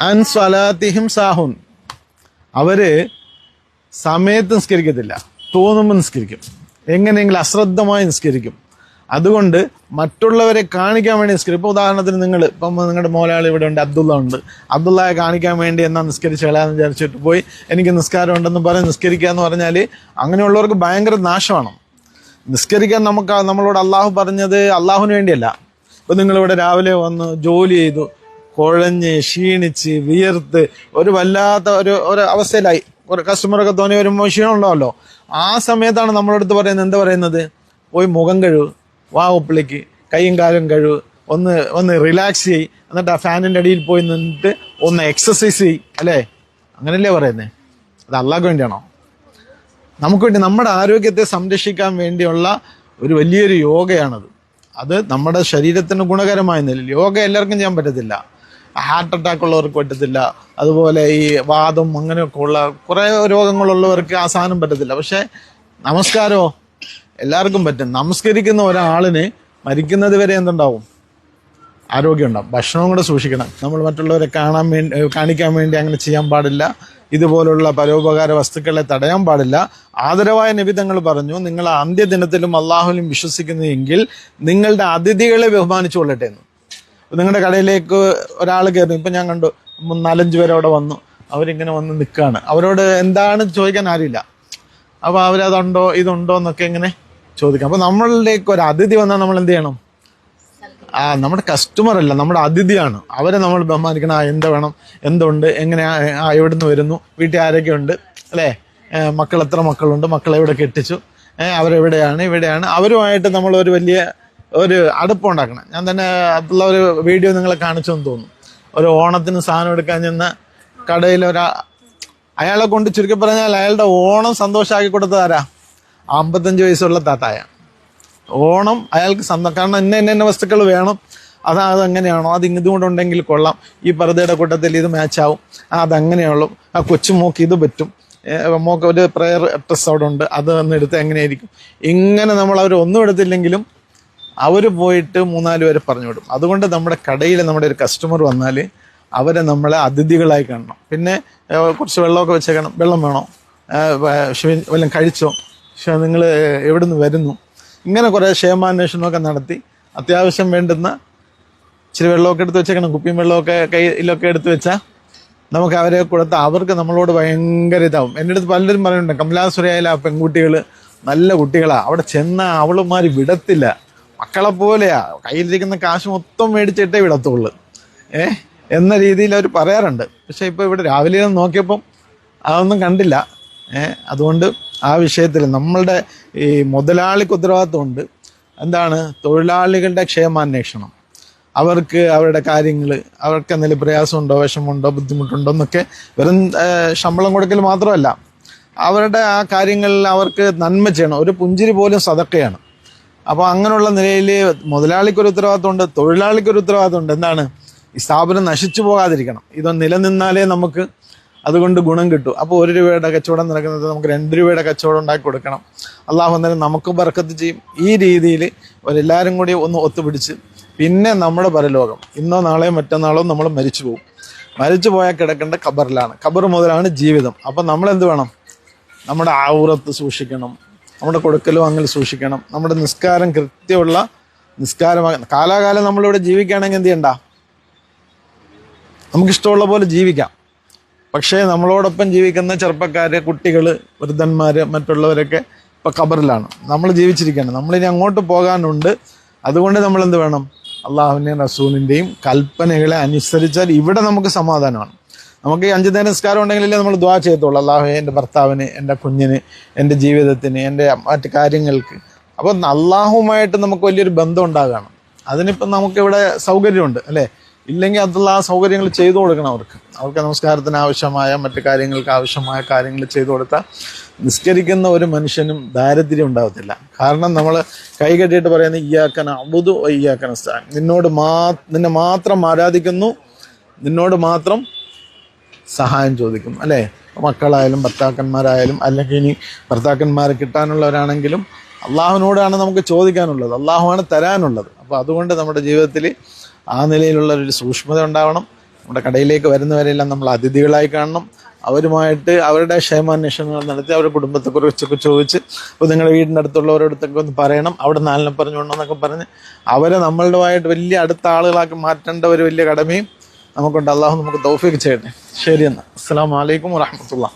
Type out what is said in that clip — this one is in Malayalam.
അൻ സ്വലാത്തിഹിം സാഹുൻ. അവർ സമയത്ത് നിസ്കരിക്കത്തില്ല. തോന്നുമ്പോൾ നിസ്കരിക്കും. എങ്ങനെയെങ്കിലും അശ്രദ്ധമായി നിസ്കരിക്കും. അതുകൊണ്ട് മറ്റുള്ളവരെ കാണിക്കാൻ വേണ്ടി നിസ്കരിക്കും. ഇപ്പോൾ ഉദാഹരണത്തിന് നിങ്ങൾ ഇപ്പം നിങ്ങളുടെ മോലാളി ഇവിടെ ഉണ്ട് അബ്ദുള്ള ഉണ്ട്. അബ്ദുള്ളയെ കാണിക്കാൻ വേണ്ടി എന്നാ നിസ്കരിച്ച് കളയാന്ന് വിചാരിച്ചിട്ട് പോയി എനിക്ക് നിസ്കാരം ഉണ്ടെന്ന് പറഞ്ഞ് നിസ്കരിക്കുക എന്ന് പറഞ്ഞാൽ അങ്ങനെയുള്ളവർക്ക് ഭയങ്കര നാശമാണ്. നിസ്കരിക്കാൻ നമുക്ക് നമ്മളോട് അള്ളാഹു പറഞ്ഞത് അള്ളാഹുവിന് വേണ്ടിയല്ല. ഇപ്പം നിങ്ങളിവിടെ രാവിലെ വന്ന് ജോലി ചെയ്തു കുഴഞ്ഞ് ക്ഷീണിച്ച് വിയർത്ത് ഒരു വല്ലാത്ത ഒരു ഒരു അവസ്ഥയിലായി. ഒരു കസ്റ്റമറൊക്കെ തോന്നി വരുമ്പോൾ ക്ഷീണമുണ്ടാവല്ലോ ആ സമയത്താണ് നമ്മളടുത്ത് പറയുന്നത് എന്താ പറയുന്നത്? പോയി മുഖം കഴിവ് വാ ഉപ്പിളിക്ക് കൈയും കാലും കഴിവ് ഒന്ന് ഒന്ന് റിലാക്സ് ചെയ് എന്നിട്ട് ആ ഫാനിന്റെ അടിയിൽ പോയി നിന്നിട്ട് ഒന്ന് എക്സസൈസ് ചെയ് അല്ലേ? അങ്ങനല്ലേ പറയുന്നത് അത് അള്ളാഹ്ക്ക് വേണ്ടിയാണോ? നമുക്ക് വേണ്ടി നമ്മുടെ ആരോഗ്യത്തെ സംരക്ഷിക്കാൻ വേണ്ടിയുള്ള ഒരു വലിയൊരു യോഗയാണത്. അത് നമ്മുടെ ശരീരത്തിന് ഗുണകരമായ നിലയിൽ യോഗ എല്ലാവർക്കും ചെയ്യാൻ പറ്റത്തില്ല. ഹാർട്ട് അറ്റാക്ക് ഉള്ളവർക്ക് പറ്റത്തില്ല. അതുപോലെ ഈ വാദം അങ്ങനെയൊക്കെ ഉള്ള കുറേ രോഗങ്ങളുള്ളവർക്ക് ആ സാധനം പറ്റത്തില്ല. പക്ഷേ നമസ്കാരമോ? എല്ലാവർക്കും പറ്റും. നമസ്കരിക്കുന്ന ഒരാളിന് മരിക്കുന്നത് വരെ എന്തുണ്ടാവും? ആരോഗ്യം ഉണ്ടാവും. ഭക്ഷണവും കൂടെ സൂക്ഷിക്കണം. നമ്മൾ മറ്റുള്ളവരെ കാണാൻ വേണ്ടി കാണിക്കാൻ വേണ്ടി അങ്ങനെ ചെയ്യാൻ പാടില്ല. ഇതുപോലുള്ള പരോപകാര വസ്തുക്കളെ തടയാൻ പാടില്ല. ആദരവായ നിബിധങ്ങൾ പറഞ്ഞു നിങ്ങൾ അന്ത്യദിനത്തിലും അള്ളാഹുലും വിശ്വസിക്കുന്നു എങ്കിൽ നിങ്ങളുടെ അതിഥികളെ ബഹുമാനിച്ചു കൊള്ളട്ടെ എന്ന്. നിങ്ങളുടെ കടയിലേക്ക് ഒരാൾ കയറി ഇപ്പൊ ഞാൻ കണ്ടു നാലഞ്ച് പേര് അവിടെ വന്നു. അവരിങ്ങനെ വന്ന് നിൽക്കുകയാണ് അവരോട് എന്താണ് ചോദിക്കാൻ ആരുമില്ല. അപ്പൊ അവരതുണ്ടോ ഇതുണ്ടോ എന്നൊക്കെ ഇങ്ങനെ ചോദിക്കാം. അപ്പോൾ നമ്മളിലേക്ക് ഒരു അതിഥി വന്നാൽ നമ്മൾ എന്ത് ചെയ്യണം? ആ നമ്മുടെ കസ്റ്റമർ അല്ല നമ്മുടെ അതിഥിയാണ്. അവരെ നമ്മൾ ബഹുമാനിക്കണം. ആ എന്ത് വേണം എന്തുണ്ട് എങ്ങനെയാ ആ എവിടുന്ന് വരുന്നു വീട്ടിൽ ആരൊക്കെ ഉണ്ട് അല്ലേ മക്കൾ എത്ര മക്കളുണ്ട് മക്കളെ എവിടെ കെട്ടിച്ചു. അവരെവിടെയാണ് ഇവിടെയാണ്. അവരുമായിട്ട് നമ്മൾ ഒരു വലിയ ഒരു അടുപ്പുണ്ടാക്കണം ഞാൻ തന്നെ അതുള്ള ഒരു വീഡിയോ നിങ്ങളെ കാണിച്ചെന്ന് തോന്നും ഒരു ഓണത്തിന് സാധനം എടുക്കാൻ ചെന്ന കടയിൽ ഒരാ അയാളെ കൊണ്ട് ചുരുക്കി പറഞ്ഞാൽ അയാളുടെ ഓണം സന്തോഷമാക്കി കൊടുത്തതാരാ അമ്പത്തഞ്ച് വയസ്സുള്ള താത്തായ. ഓണം അയാൾക്ക് സന്തോഷം കാരണം ഇന്ന ഇന്ന ഇന്ന വസ്തുക്കൾ വേണം. അത് അതെങ്ങനെയാണോ അത് ഇതുകൊണ്ടുണ്ടെങ്കിൽ കൊള്ളാം. ഈ പർദ്ദയുടെ കൂട്ടത്തിൽ ഇത് മാച്ചാവും അതങ്ങനെയുള്ളൂ ആ കൊച്ചു മോക്ക് ഇത് പറ്റും. മോക്ക് ഒരു പ്രയർ ഡ്രസ് അവിടെ ഉണ്ട്. അത് ഒന്ന് എടുത്ത് എങ്ങനെയായിരിക്കും? ഇങ്ങനെ നമ്മൾ അവർ ഒന്നും എടുത്തില്ലെങ്കിലും അവർ പോയിട്ട് മൂന്നാൽ പേരെ പറഞ്ഞു വിടും. അതുകൊണ്ട് നമ്മുടെ കടയിൽ നമ്മുടെ ഒരു കസ്റ്റമർ വന്നാൽ അവരെ നമ്മളെ അതിഥികളായി കാണണം. പിന്നെ കുറച്ച് വെള്ളമൊക്കെ വെച്ചേക്കണം. വെള്ളം വേണോ? വല്ലതും കഴിച്ചോ? പക്ഷേ നിങ്ങൾ എവിടെ നിന്ന് വരുന്നു? ഇങ്ങനെ കുറേ ക്ഷേമാന്വേഷണമൊക്കെ നടത്തി അത്യാവശ്യം വേണ്ടുന്ന ഇച്ചിരി വെള്ളമൊക്കെ എടുത്ത് വെച്ചേക്കണം. കുപ്പിയും വെള്ളമൊക്കെ കയ്യിലൊക്കെ എടുത്ത് വെച്ചാൽ നമുക്ക് അവരെ കൊടുത്ത് അവർക്ക് നമ്മളോട് ഭയങ്കര ഇതാവും. എന്റെ അടുത്ത് പലരും പറയുന്നുണ്ട് കമലാസുരയായാലും ആ പെൺകുട്ടികൾ നല്ല കുട്ടികളാണ് അവിടെ ചെന്ന അവളുമാർ വിടത്തില്ല. മക്കളെ പോലെയാ. കയ്യിലിരിക്കുന്ന കാശ് മൊത്തം മേടിച്ചിട്ടേ വിടത്തുള്ളൂ. ഏ? എന്ന രീതിയിൽ അവർ പറയാറുണ്ട്. പക്ഷെ ഇപ്പോൾ ഇവിടെ രാവിലെ നോക്കിയപ്പം അതൊന്നും കണ്ടില്ല. ഏ? അതുകൊണ്ട് ആ വിഷയത്തിൽ നമ്മളുടെ ഈ മുതലാളിക്ക് ഉത്തരവാദിത്വമുണ്ട്. എന്താണ്? തൊഴിലാളികളുടെ ക്ഷേമാന്വേഷണം. അവർക്ക് അവരുടെ കാര്യങ്ങൾ അവർക്ക് എന്തെങ്കിലും പ്രയാസമുണ്ടോ വിഷമമുണ്ടോ ബുദ്ധിമുട്ടുണ്ടോ എന്നൊക്കെ വെറും ശമ്പളം കൊടുക്കൽ മാത്രമല്ല. അവരുടെ ആ കാര്യങ്ങളിൽ അവർക്ക് നന്മ ചെയ്യണം. ഒരു പുഞ്ചിരി പോലും സതക്കയാണ്. അപ്പോൾ അങ്ങനെയുള്ള നിലയിൽ മുതലാളിക്കൊരു ഉത്തരവാദിത്തമുണ്ട് തൊഴിലാളിക്കൊരു ഉത്തരവാദിത്തമുണ്ട് എന്താണ്? ഈ സ്ഥാപനം നശിച്ചു പോകാതിരിക്കണം. ഇത് നിലനിന്നാലേ നമുക്ക് അതുകൊണ്ട് ഗുണം കിട്ടും. അപ്പോൾ ഒരു രൂപയുടെ കച്ചവടം നടക്കുന്നത് നമുക്ക് രണ്ട് രൂപയുടെ കച്ചവടം ഉണ്ടാക്കി കൊടുക്കണം. അള്ളാഹു അന്നേരം നമുക്ക് ബർക്കത്ത് ചെയ്യും. ഈ രീതിയിൽ എല്ലാവരും കൂടി ഒന്ന് ഒത്തുപിടിച്ച് പിന്നെ നമ്മുടെ പരലോകം. ഇന്നോ നാളെയോ മറ്റന്നാളോ നമ്മൾ മരിച്ചു പോകും. മരിച്ചു പോയാൽ കിടക്കേണ്ട ഖബറിലാണ്. ഖബർ മുതലാണ് ജീവിതം. അപ്പം നമ്മൾ എന്ത് വേണം? നമ്മുടെ ആവുറത്ത് സൂക്ഷിക്കണം. നമ്മുടെ കൊടുക്കലും അങ്ങനെ സൂക്ഷിക്കണം. നമ്മുടെ നിസ്കാരം കൃത്യമുള്ള നിസ്കാരമാകുന്ന കാലാകാലം നമ്മളിവിടെ ജീവിക്കുകയാണെങ്കിൽ എന്ത് ചെയ്യണ്ട? നമുക്കിഷ്ടമുള്ള പോലെ ജീവിക്കാം. പക്ഷേ നമ്മളോടൊപ്പം ജീവിക്കുന്ന ചെറുപ്പക്കാർ കുട്ടികൾ വൃദ്ധന്മാർ മറ്റുള്ളവരൊക്കെ ഇപ്പം ഖബറിലാണ്. നമ്മൾ ജീവിച്ചിരിക്കുകയാണ്. നമ്മളിനി അങ്ങോട്ട് പോകാനുണ്ട്. അതുകൊണ്ട് നമ്മൾ എന്ത് വേണം? അള്ളാഹുവിന്റെയും റസൂലിന്റെയും കൽപ്പനകളെ അനുസരിച്ചാൽ ഇവിടെ നമുക്ക് സമാധാനമാണ്. നമുക്ക് ഈ അഞ്ചു നേരം നിസ്കാരം ഉണ്ടെങ്കിലല്ലേ നമ്മൾ ദ്വാ ചെയ്യത്തുള്ളൂ. അള്ളാഹു എന്റെ ഭർത്താവിന് എന്റെ കുഞ്ഞിന് എന്റെ ജീവിതത്തിന് എന്റെ മറ്റു കാര്യങ്ങൾക്ക്. അപ്പോൾ അള്ളാഹുമായിട്ട് നമുക്ക് വലിയൊരു ബന്ധം ഉണ്ടാകണം. അതിനിപ്പം നമുക്കിവിടെ സൗകര്യമുണ്ട് അല്ലേ? ഇല്ലെങ്കിൽ അതുള്ള ആ സൗകര്യങ്ങൾ ചെയ്തു കൊടുക്കണം അവർക്ക്. അവർക്ക് നമസ്കാരത്തിന് ആവശ്യമായ മറ്റു കാര്യങ്ങൾക്ക് ആവശ്യമായ കാര്യങ്ങൾ ചെയ്തു കൊടുത്താൽ നിസ്കരിക്കുന്ന ഒരു മനുഷ്യനും ദാരിദ്ര്യം ഉണ്ടാകത്തില്ല കാരണം നമ്മൾ കൈ കെട്ടിയിട്ട് പറയുന്ന ഇയ്യാക്കന അബുദു ഇയ്യാക്കന സ്ഥാനം നിന്നോട് മാ നിന്നെ മാത്രം ആരാധിക്കുന്നു നിന്നോട് മാത്രം സഹായം ചോദിക്കും അല്ലേ? മക്കളായാലും ഭർത്താക്കന്മാരായാലും അല്ലെങ്കിൽ ഇനി ഭർത്താക്കന്മാരെ കിട്ടാനുള്ളവരാണെങ്കിലും അള്ളാഹുവിനോടാണ് നമുക്ക് ചോദിക്കാനുള്ളത് അള്ളാഹുവാണ് തരാനുള്ളത്. അപ്പോൾ അതുകൊണ്ട് നമ്മുടെ ജീവിതത്തിൽ ആ നിലയിലുള്ള ഒരു സൂക്ഷ്മത ഉണ്ടാവണം. നമ്മുടെ കടയിലേക്ക് വരുന്നവരെല്ലാം നമ്മൾ അതിഥികളായി കാണണം. അവരുമായിട്ട് അവരുടെ ക്ഷേമാന്വേഷണങ്ങൾ നടത്തി അവരുടെ കുടുംബത്തെക്കുറിച്ചൊക്കെ ചോദിച്ച് ഇപ്പോൾ നിങ്ങളുടെ വീടിന്റെ അടുത്തുള്ളവരോടത്തൊക്കെ ഒന്ന് പറയണം. അവിടെ നാലിനെ പറഞ്ഞു കൊണ്ടെന്നൊക്കെ പറഞ്ഞ് അവരെ നമ്മളുടെമായിട്ട് വലിയ അടുത്ത ആളുകളാക്കി മാറ്റേണ്ട ഒരു വലിയ കടമയും നമുക്കുണ്ട്. അള്ളാഹു നമുക്ക് ദൗഫിക്ക് ചെയ്യട്ടെ. ശരി എന്നാൽ അസ്സാം വലൈക്കും വാഹമത്തുള്ള